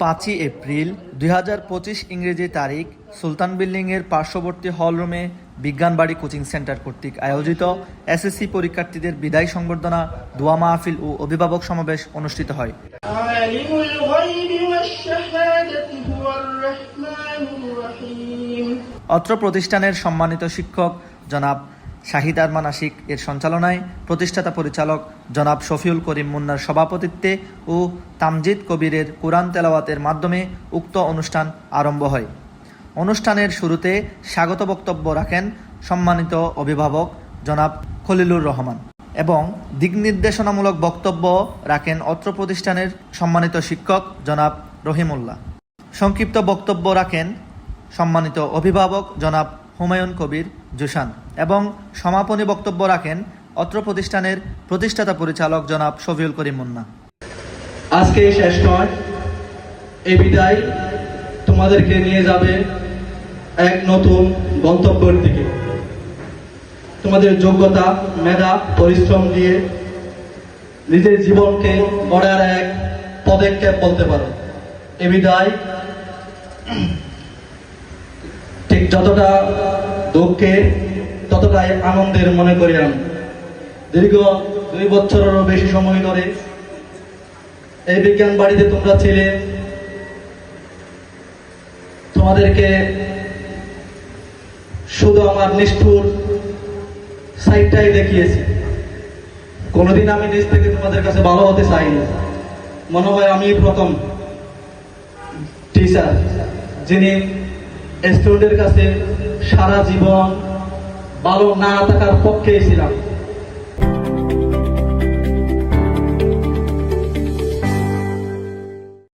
পাঁচই এপ্রিল দুই হাজার পঁচিশ ইংরেজি তারিখ সুলতান বিল্ডিংয়ের পার্শ্ববর্তী হলরুমে বিজ্ঞানবাড়ি কোচিং সেন্টার কর্তৃক আয়োজিত এসএসসি পরীক্ষার্থীদের বিদায় সংবর্ধনা দোয়া মাহফিল ও অভিভাবক সমাবেশ অনুষ্ঠিত হয়। অত্র প্রতিষ্ঠানের সম্মানিত শিক্ষক জনাব শাহিদ আরমান আশিক এর সঞ্চালনায় প্রতিষ্ঠাতা পরিচালক জনাব শফিউল করিম মুন্নার সভাপতিত্বে ও তামজিদ কবিরের কোরআন তেলাওয়াতের মাধ্যমে উক্ত অনুষ্ঠান আরম্ভ হয়। অনুষ্ঠানের শুরুতে স্বাগত বক্তব্য রাখেন সম্মানিত অভিভাবক জনাব খলিলুর রহমান এবং দিকনির্দেশনামূলক বক্তব্য রাখেন অত্র প্রতিষ্ঠানের সম্মানিত শিক্ষক জনাব রহিমুল্লাহ। সংক্ষিপ্ত বক্তব্য রাখেন সম্মানিত অভিভাবক জনাব হুমায়ুন কবির জুসান এবং সমাপনী বক্তব্য রাখেন অত্র প্রতিষ্ঠানের প্রতিষ্ঠাতা পরিচালক জনাব শফিউল করিম মুন্না। আজকে শেষ নয়, এই বিদায় তোমাদেরকে নিয়ে যাবে এক নতুন গন্তব্যের দিকে। তোমাদের যোগ্যতা, মেধা, পরিশ্রম দিয়ে নিজের জীবনকে গড়ার এক পদক্ষেপ বলতে পারো। এ বিদায়। ঠিক যতটা দুঃখের ততটাই আনন্দের মনে করি আমি দীর্ঘ দুই বছরেরও বেশি সময় ধরে এই বিজ্ঞান বাড়িতে তোমরা ছিলে। তোমাদেরকে শুধু আমার নিষ্ঠুর সাইডটাই দেখিয়েছি। কোনোদিন আমি নিজ থেকে তোমাদের কাছে ভালো হতে চাইনি। মনে হয় আমি প্রথম টিচার যিনি স্টুডেন্টের কাছে সারা জীবন ভালো না থাকার পক্ষেই ছিলাম।